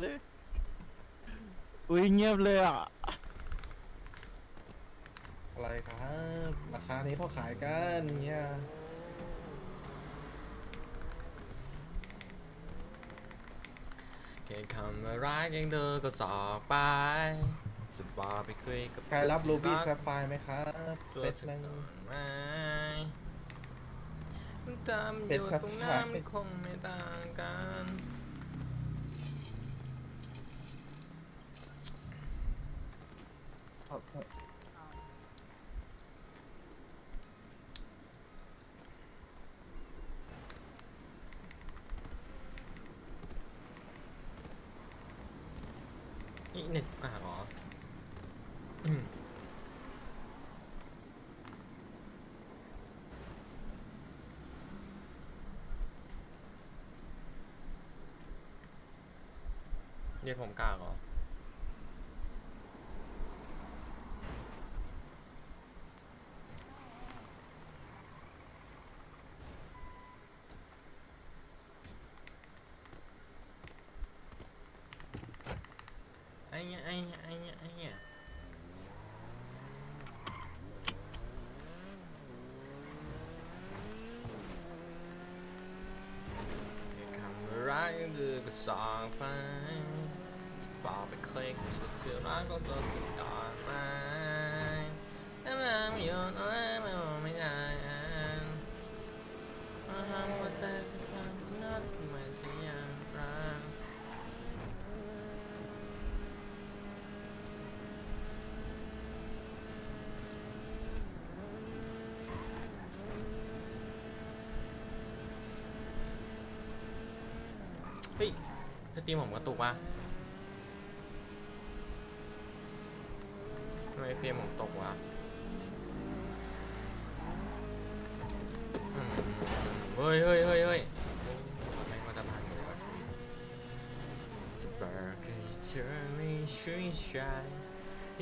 เลย อุ้ยเงียบเลยอะ อะไรครับ ราคานี้เขาขายกันเนี่ยแค่คำว่ารักยังเดินก็สอบไปสบายไปคุยกับใครรับรูบี้คแฟไฟล์ไหมครับเซเซตตหนึ่งไหมตามอเป็นยู่สตรงภานั้พนคงไม่ต่างกัน นี่เน็ตกากเหรออืมเน็ตผมกากเหรอ ไอ้เงี้ยไอ้เงี้ยไอ้เงี้ยไอ้เงี้ยแค่คำว่ารักยังดื้อก็สองไปสปอร์ไปคลิกสุดที่รักก็ตัวสุดก่อนไหมแต่มันไม่ยอมอะไรไม่ยอมไม่ได้มาทำว่าแต่ความนัดมันจะยังรัก เฮ้ยสตรีมผมกระตุกวะทำไมเฟรมผมตกวะอืมเฮ้ยเฮ้ยเฮ้ยเฮ้ยแม่งก็จะพังอยู่แล้วชีวิตสปาร์กเธอไม่ช่วยใช้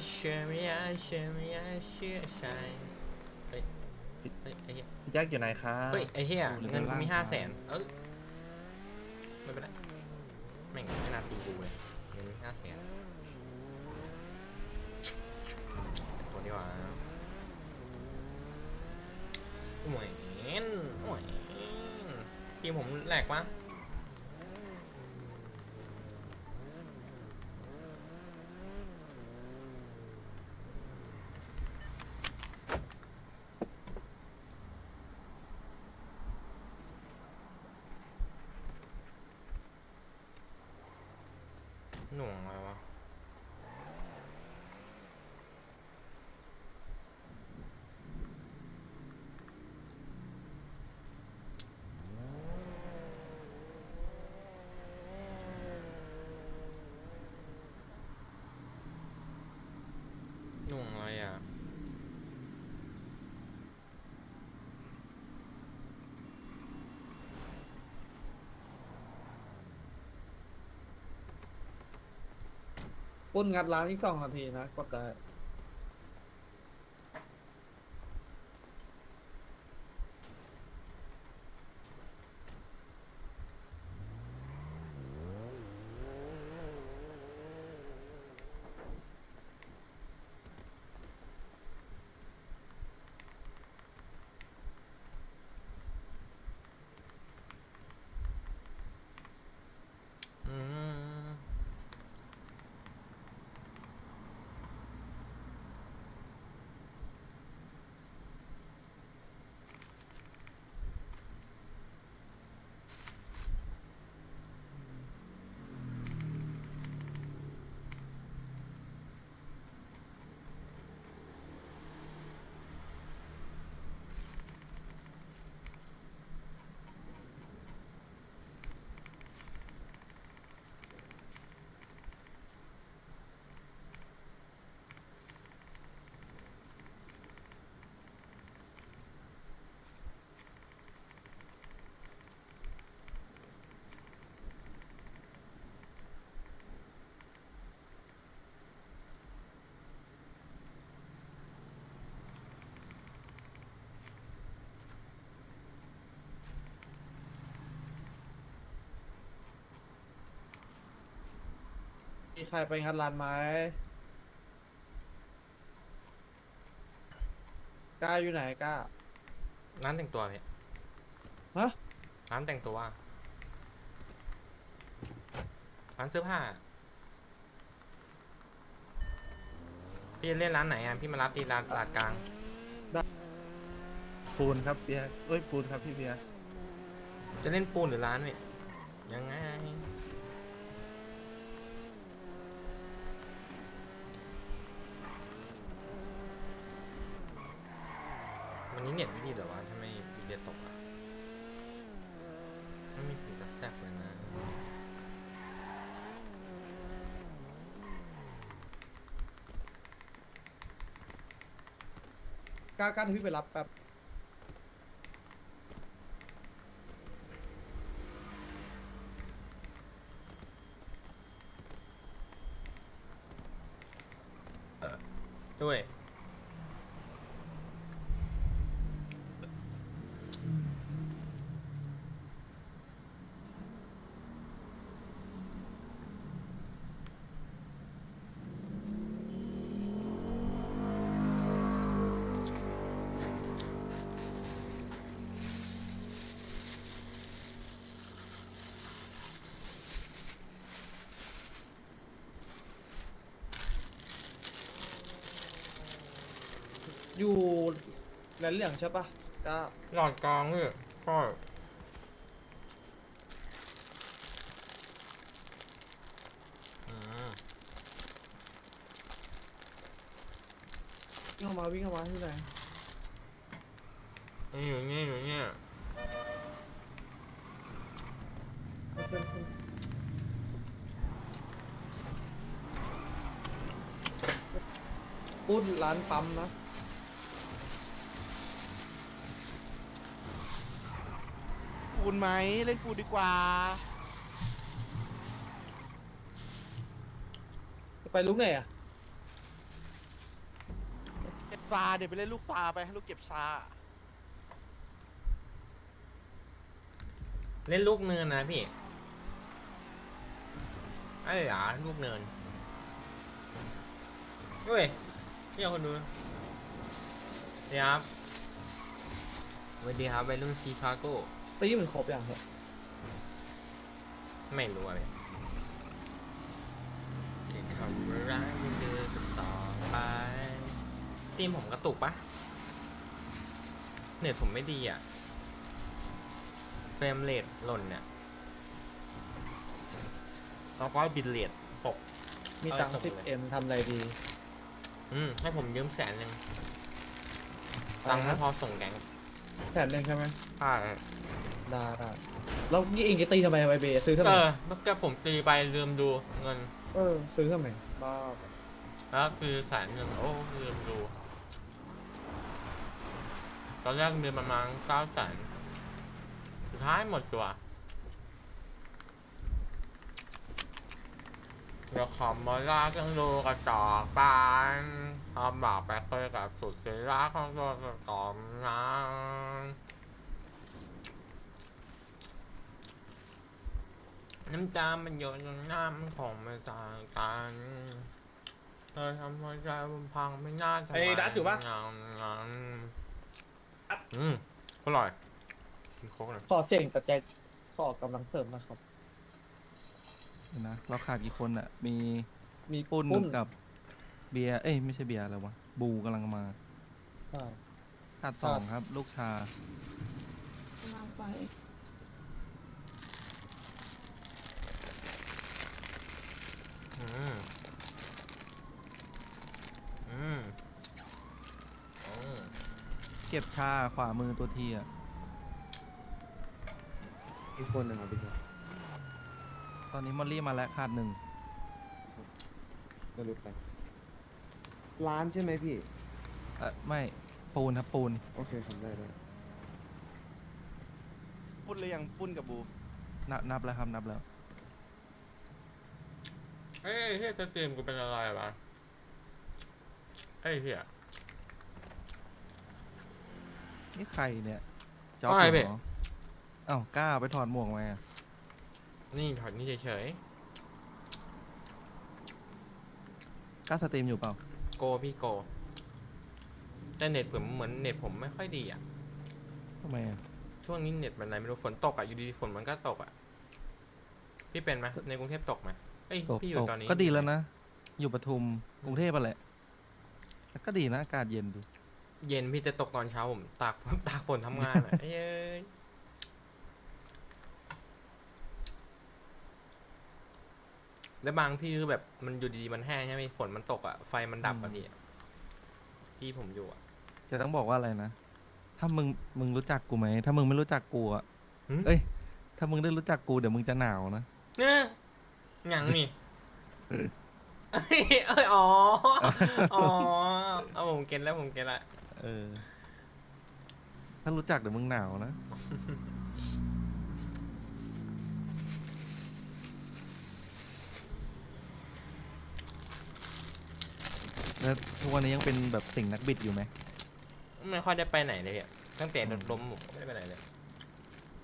เชื่อไม่ได้เชื่อไม่ได้เชื่อใช่เฮ้ยเฮ้ยไอ้เหี้ยพี่แจ็คอยู่ไหนครับ เฮ้ยไอ้เหี้ยอยู่เงินกูมีด้านล่างห้าครัแสบนเอ้ยไม่เป็นไรแม่งไม่น่าตีกูเลยเงินมีห้าแสนตัวดีกว่าโอ้ยโอ้ยทีมผมแหลกวะ หน่วงอะไรวะ หน่วงอะไรอะ ปุ้นงัดร้านนี่สองนาทีนะกดได้ อืม มีใครไปงัดร้านไม้กล้าอยู่ไหนกล้า ร้านแต่งตัวพี่ฮะ ร้านแต่งตัวร้านเสื้อผ้า พี่เล่นร้านไหนอะ พี่มารับที่ร้านลาดกลาง ปูนครับเบียร์เอ้ยปูนครับพี่เบียร์จะเล่นปูนหรือร้านเนี่ยยังไง นนี้เน็ตไม่ดีเหรอวะทำไมวิดีโอตกอะไม่มีผิดแซบเลยนะกล้ากล้าที่พี่ไปรับแป๊บด้วย อยู่แหลนเหลี่ยงใช่ปะกล้าหลอดกลางนี่ก็อืมวิ่งเข้ามาวิ่งเข้ามาที่ไหนนี่อยู่นี่อยู่นี่ขึ้นขึ้นปุ้นร้านปั๊มนะ ปูนไหมเล่นปูนดีกว่าจะไปลุกไหนอะเก็บซาเดี๋ยวไปเล่นลูกซาไปให้ลูกเก็บซาเล่นลูกเนินนะพี่ไอ้หรอลูกเนินเฮ้ยพี่เอาคนดูเดี๋ยวครับสวัสดีครับวัยรุ่นชิคาโก ตีมันครบอย่างเหรอไม่รู้อะไรเก็บคำรักที่เดือกันต่อไปทีมผมกระตุกปะเน็ตผมไม่ดีอะเฟรมเรทหล่นเนี่ยแล้วก็บิตเรทตก มีตังค์เอาไปสิบส่งเลยเอ็มทำอะไรดีอืมให้ผมยืมแสนหนึ่งตังค์ไม่พอส่งแกงแสนหนึ่งใช่ไหม ใช่ ได้ได้แล้วนี่เองจะตีทำไมไวเบย์ซื้อทำไมเออเมื่อกี้ผมตีไปลืมดูเงินเออซื้อทำไมบ้าแล้วคือแสนหนึ่งโอ้ลืมดู ตอนแรกมีประมาณเก้าแสนสุดท้ายหมดตัวเดี๋ยวขอมาลากังดูกระจอกบานทำบาปไปเคยกับสุดเสียรักของตัวกระจอกนะ น้ำตามันหยดลงน้ำของไม่ต่างกันเธอทำหัวใจมันพังไม่น่าทำไอ้ดัดอยู่ปะ งามงามอืมอร่อยกินโค้กหน่อยขอเสียงแต่ใจขอกำลังเสริมนะครับ เดี๋ยวนะเราขาดกี่คนอะ มีมีปุ้นปุ้น กับเบียร์เอ้ยไม่ใช่เบียร์อะไรวะ บูกำลังมาใช่ขาดสองครับ ลูกชาไป อืมอืมอืมเก็บชาขวามือตัวทีอะอีกคนหนึ่งครับพี่ครับตอนนี้มอลลี่มาแล้วขาดหนึ่งจะลุกไป ร้านใช่ไหมพี่ เออไม่ปูนครับปูนโอเคครับได้ได้ปุ้นเลยยังปุ้นกับบู นับนับแล้วครับนับแล้ว เอ้ยเฮียสตรีมกูเป็นอะไรวะเอ้ยเฮีย นี่ใครเนี่ยจอบว่าไงเหรพี่ออ้าวกล้าไปถอดหมวกมาอะนี่ถอดนี่เฉยกล้าสตรีมอยู่เปล่าโกพี่โก แต่เน็ตผมเหมือนเน็ตผมไม่ค่อยดีอะ ทำไมอะ ช่วงนี้เน็ตมันอะไรไม่รู้ฝนตกอะอยู่ดีๆฝนมันก็ตกอะ พี่เป็นไหมในกรุงเทพตกไหม เอ้ยตกพี่อตยู่กตอนนี้ก็ดีแล้วนะ อยู่ปทุมกรุงเทพไปแหละแต่ก็ดีนะอากาศเย็นดี เย็นพี่จะตกตอนเช้าผมตาก ตากฝนทำงานอะเอ้ยแล้วบางที่คือแบบมันอยู่ดีๆมันแห้งใช่ไหมฝนมันตกอะไฟมันดับอะพี่ที่ผมอยู่อะ จะต้องบอกว่าอะไรนะ ถ้ามึงมึงรู้จักกูไหม ถ้ามึงไม่รู้จักกูอะหึ เอ้ย ถ้ามึงได้รู้จักกูเดี๋ยวมึงจะหนาวนะ เนี่ยห ยังนี่เอ้ยเอ้ยอ๋อ อ๋อ เอาผมเก็ตแล้วผมเก็ตละ เออ ถ้ารู้จักเดี๋ยวมึงหนาวนะแล้วทุกวันนี้ยังเป็นแบบสิ่งนักบิดอยู่ไหมไม่ค่อยได้ไปไหนเลยอะตั้งแต่รถล้มผมไม่ได้ไปไหนเลย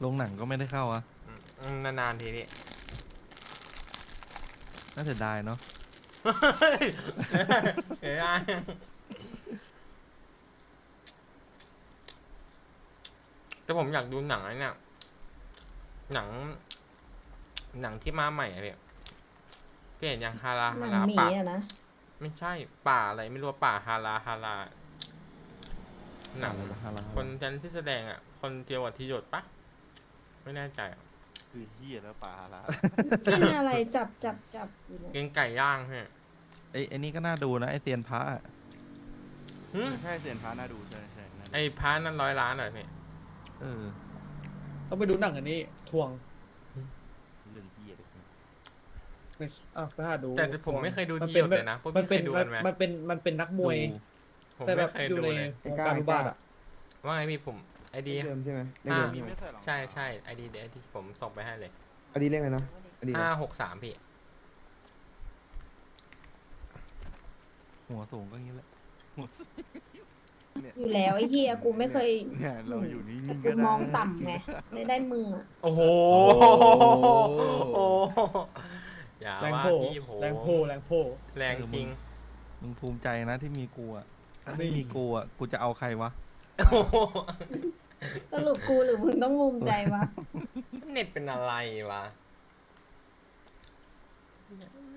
โรงหนังก็ไม่ได้เข้าอะอืมอืมนานๆทีพี่ น่าเสียดายเนาะเฮ้ยเฮ้ยแต่ผมอยากดูหนังไอ้เนี่ยหนัง หนังที่มาใหม่อะพี่พี่เห็นยังฮาราหฮานังราหมีป่าอะนะไม่ใช่ ป่าอะไรไม่รู้ว่าป่าฮาราฮาราหนังฮาราคนจันที่แสดงอะ คนเดียวกับทีหยดปะไม่แน่ใจอะ คือเฮียแล้วปลาละนี่อะไรจับจับจับอยู่เนี่ย เกงไก่ย่างฮะไอ้ไอ้นี่ก็น่าดูนะไอเซียนพระอะหึใช่เสียนพาน่าดูใช่ใช่น่าดูไอ้พานั่นร้อยล้านเหรอพี่เออ ต้องไปดูหนังอันนี้ทวงเรื่องเฮียเลยไม่อะไปหาดูแต่ผมไม่เคยดูมันทีเป็หยดเลยนะพวกมันพี่เคเป็นยดูกันไหมมันเป็นมันเป็นนักมวยดูผมแต่แบไม่บเคยอยู่ดูในเลย วงการอุบาทอะว่าไงพี่ผม ไอดีเดิมใช่ไหมเลขอ่าเดิมมีใช่ไหมไม่ใส่หรองใช่ใช่ไอดีเดที่ผมส่งไปให้เลยอันนี้เลขอะไรนะอันนี้ห้าหกสามพี่หัวสูงก็อย่างนี้แหละอยู่แล้วไอ้เฮียกูไม่เคยเนี่ยเราอยู่นิ่งๆกูก็ได้มองต่ำไงไม่ได้มึงอะโอ้โหโอ้อย่าแรงว่าโผพี่ผมแรงโพแรงโพ แรงจริงมึงภูมิใจนะที่มีกูอะถ้าไม่นี่มีกูอะกูจะเอาใครวะ โอ้โห สรุปกูหรือมึงต้องภูมิใจวะเน็ตเป็นอะไรวะ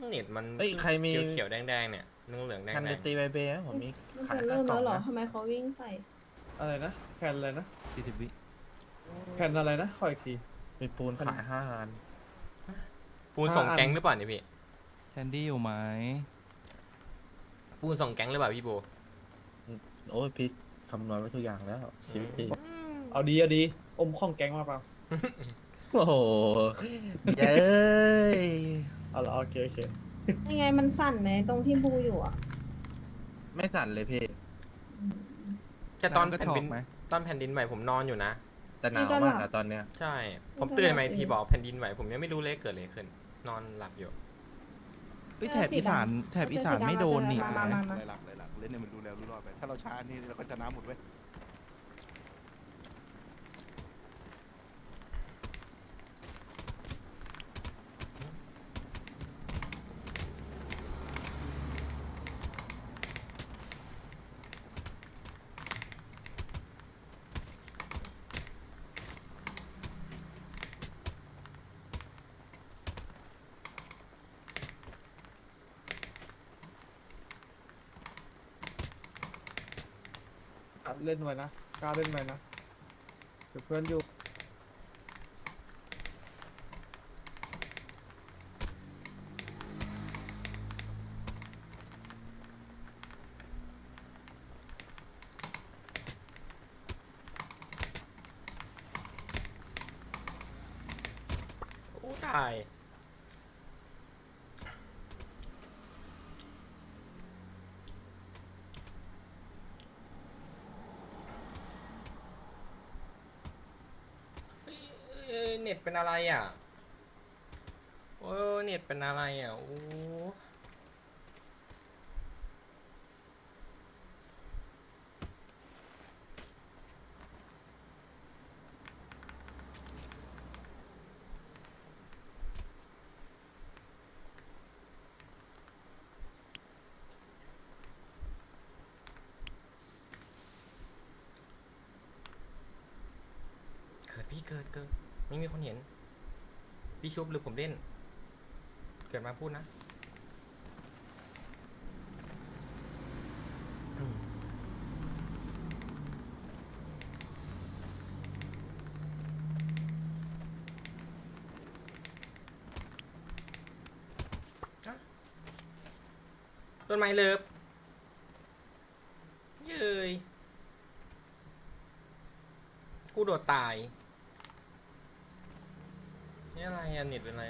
เน็ตมันเอ้ยใครมี เขียวๆแดงๆเนี่ยเหลืองๆแดทันงเดตีใบเบย์นะผมมีมันขายจะเริ่มแล้วเหรอนะทำไมเขาวิ่งใส่อะไรนะแผ่นอะไรนะ40วิแผ่นอะไรนะขออีกที มีปูนขายห้าอันๆปูนส่งแก๊งหรือเปล่าเนี่ยพี่ แคนดี้อยู่ไหมปูนส่งแก๊งหรือเปล่าพี่โบโอ้ยพี่คำนวณไว้ทุกอย่างแล้วชีวิตพี่ เอาดีเอาดี อมข้องแก๊งมาเปล่าโอ้โหเย้ยเอาละโอเคโอเคยังไงมันสั่นไหมตรงที่บูอยู่อะไม่สั่นเลยพี่แต่ตอนก็แผ่ชนอบดินไหมตอนแผ่นดินไหวผมนอนอยู่นะ แต่หนาวมากอะตอนเนี้ยใช่ ผมตื่นมาอีกทีบอกแผ่นดินไหวผมยังไม่รู้เลยเกิดอะไรขึ้น นอนหลับอยู่เฮ้ยแถบอีสานแถบอีสานไม่โดนนี่ มามามามา เลยหลักเลยหลักเล่นเนี่ยมันรู้แล้วรู้รอดไป ถ้าเราช้านี่เราก็ชนะหมดเว้ย เล่นไว้นะกล้าเล่นไว้นะเดี๋ยวเพื่อนอยู่โอ้ตาย เป็นอะไรอะโอ้เน็ตเป็นอะไรอะโอ้เกิดพี่เกิดเกิด ไม่มีคนเห็น พี่ชุบหรือผมเล่น เกิดมาพูดนะต้นไม้เลิฟเย้ยกูโดดตาย นี่ อะไรอะเน็ตเป็นอะไร